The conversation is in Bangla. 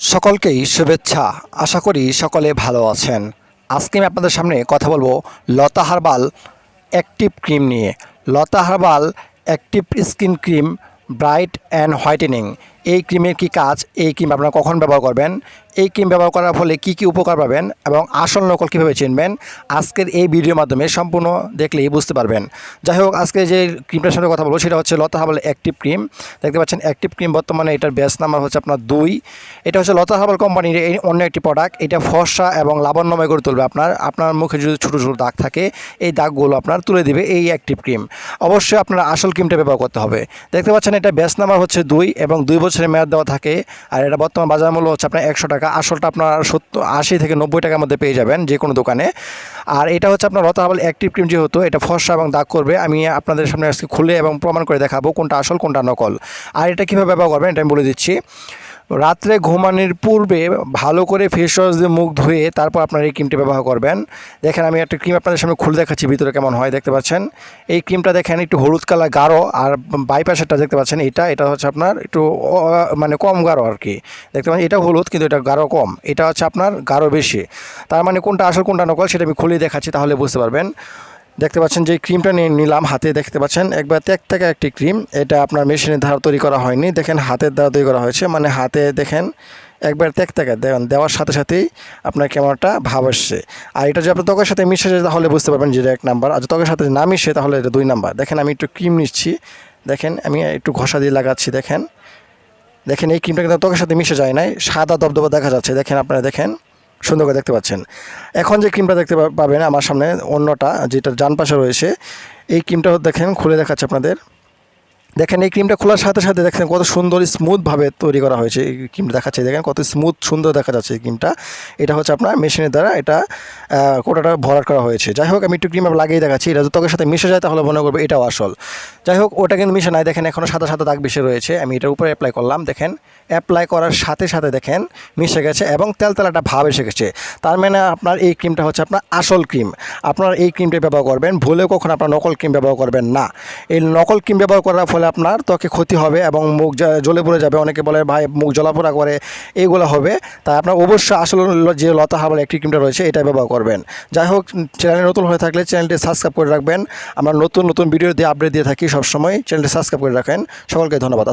সকলকেই শুভেচ্ছা। আশা করি সকলে ভালো আছেন। আজকে আমি আপনাদের সামনে কথা বলব লতা হার্বাল অ্যাক্টিভ ক্রিম নিয়ে। Lata herbal active skin cream bright and whitening এই ক্রিমের কি কাজ? এই ক্রিম আপনারা কখন ব্যবহার করবেন? এই ক্রিম ব্যবহার করার ফলে কি কি উপকার পাবেন? এবং আসল নকল কীভাবে চিনবেন? আজকের এই ভিডিওর মাধ্যমে সম্পূর্ণ দেখলেই বুঝতে পারবেন। যাই হোক, আজকে যে ক্রিমটার সাথে কথা বলব সেটা হচ্ছে লতা হার্বাল অ্যাক্টিভ ক্রিম দেখতে পাচ্ছেন অ্যাক্টিভ ক্রিম বর্তমানে এটার ব্যাস নাম্বার হচ্ছে আপনার দুই। এটা হচ্ছে লতা হার্বাল কোম্পানির এই অন্য একটি প্রোডাক্ট এটা ফর্সা এবং লাবণ্যময় করে তুলবে আপনার। আপনার মুখে যদি ছোটো ছোটো দাগ থাকে, এই দাগগুলো আপনার তুলে দিবে এই অ্যাক্টিভ ক্রিম অবশ্যই আপনার আসল ক্রিমটা ব্যবহার করতে হবে। দেখতে পাচ্ছেন, এটা ব্যাস নাম্বার হচ্ছে দুই এবং দুই বছরের মেয়াদ দেওয়া থাকে। আর এটা বর্তমান বাজার মূল্য হচ্ছে আপনার একশো টাকা। আসলটা আপনার সত্তর, আশি থেকে নব্বই টাকার মধ্যে পেয়ে যাবেন যে কোনো দোকানে। আর এটা হচ্ছে আপনার লতা হার্বাল অ্যাক্টিভ ক্রিম যেহেতু, এটা ফর্সা এবং দাগ করবে। আমি আপনাদের সামনে আজকে খুলে এবং প্রমাণ করে দেখাবো কোনটা আসল, কোনটা নকল। আর এটা কীভাবে ব্যবহার করবেন এটা আমি বলে দিচ্ছি। রাত্রে ঘুমানোর পূর্বে ভালো করে ফেস ওয়াশ দিয়ে মুখ ধুয়ে তারপর আপনার এই ক্রিমটি ব্যবহার করবেন। দেখেন আমি একটা ক্রিম আপনাদের সামনে খুলে দেখাচ্ছি, ভিতরে কেমন হয় দেখতে পাচ্ছেন। এই ক্রিমটা দেখেন একটু হলুদ কালার গাঢ় আর বাইপাসেরটা দেখতে পাচ্ছেন এটা এটা হচ্ছে আপনার একটু মানে কম গাঢ় আর কি। দেখতে পাচ্ছেন, এটা হলুদ কিন্তু এটা গাঢ় কম, এটা হচ্ছে আপনার গাঢ় বেশি। তার মানে কোনটা আসল, কোনটা নকল সেটা আমি খুলে দেখাচ্ছি তাহলে বুঝতে পারবেন। দেখতে পাচ্ছেন যে ক্রিমটা নিয়ে নিলাম, হাতে দেখতে পাচ্ছেন, একবার ত্যাগ থেকে একটি ক্রিম। এটা আপনার মেশিনের দ্বারা তৈরি করা হয়নি, দেখেন হাতের দ্বারা তৈরি করা হয়েছে মানে হাতে দেখেন একবার ত্যাগ থেকে দেন দেওয়ার সাথে সাথেই আপনার একটা ভাব আসছে। আর এটা যদি আপনার ত্বকের সাথে মিশে যায় তাহলে বুঝতে পারবেন যে এক নাম্বার, আর ত্বকের সাথে না মিশে তাহলে এটা দুই নাম্বার। দেখেন আমি একটু ক্রিম নিচ্ছি, দেখেন আমি একটু ঘষা দিয়ে লাগাচ্ছি, দেখেন। দেখেন এই ক্রিমটা কিন্তু ত্বকের সাথে মিশে যায় নাই, সাদা দবদবা দেখা যাচ্ছে, দেখেন আপনারা দেখেন। সুন্দর করে দেখতে পাচ্ছেন। এখন যে ক্রিমটা দেখতে পাবেন আমার সামনে অন্যটা, যেটা যান পাশে রয়েছে, এই ক্রিমটা দেখেন, খুলে দেখাচ্ছে আপনাদের। দেখেন এই ক্রিমটা খোলার সাথে সাথে দেখেন কত সুন্দর স্মুথভাবে তৈরি করা হয়েছে। এই ক্রিমটা দেখাচ্ছে, দেখেন কত স্মুথ সুন্দর দেখা যাচ্ছে এই ক্রিমটা এটা হচ্ছে আপনার মেশিনের দ্বারা এটা কোটাটা ভরাট করা হয়েছে। যাই হোক, আমি একটু ক্রিম লাগিয়ে দেখাচ্ছি। এটা যদি ত্বকের সাথে মিশে যায় তাহলে মনে করবে এটাও আসল। যাই হোক, ওটা কিন্তু মিশে নাই। দেখেন এখনও সাদা সাদা দাগ বেশি রয়েছে। আমি এটার উপরে অ্যাপ্লাই করলাম। দেখেন অ্যাপ্লাই করার সাথে সাথে দেখেন মিশে গেছে এবং তেলতেল একটা ভাব এসে গেছে। তার মানে আপনার এই ক্রিমটা হচ্ছে আপনার আসল ক্রিম আপনার এই ক্রিমটা ব্যবহার করবেন। ভুলেও কখনো আপনার নকল ক্রিম ব্যবহার করবেন না। এই নকল ক্রিম ব্যবহার করার ফলে আপনার ত্বকে ক্ষতি হবে এবং মুখ জ্বলে পড়ে যাবে। অনেকে বলে, ভাই, মুখ জ্বলাপোড়া করে এইগুলো হবে। তাই আপনার অবশ্যই আসল যে লতা হার্বাল একটি ক্রিমটা রয়েছে, এটা ব্যবহার করবেন। যাই হোক, চ্যানেলে নতুন হয়ে থাকলে চ্যানেলটি সাবস্ক্রাইব করে রাখবেন। আমরা নতুন নতুন ভিডিও দিয়ে আপডেট দিয়ে থাকি সবসময়। চ্যানেলটি সাবস্ক্রাইব করে রাখেন। সকলকে ধন্যবাদ।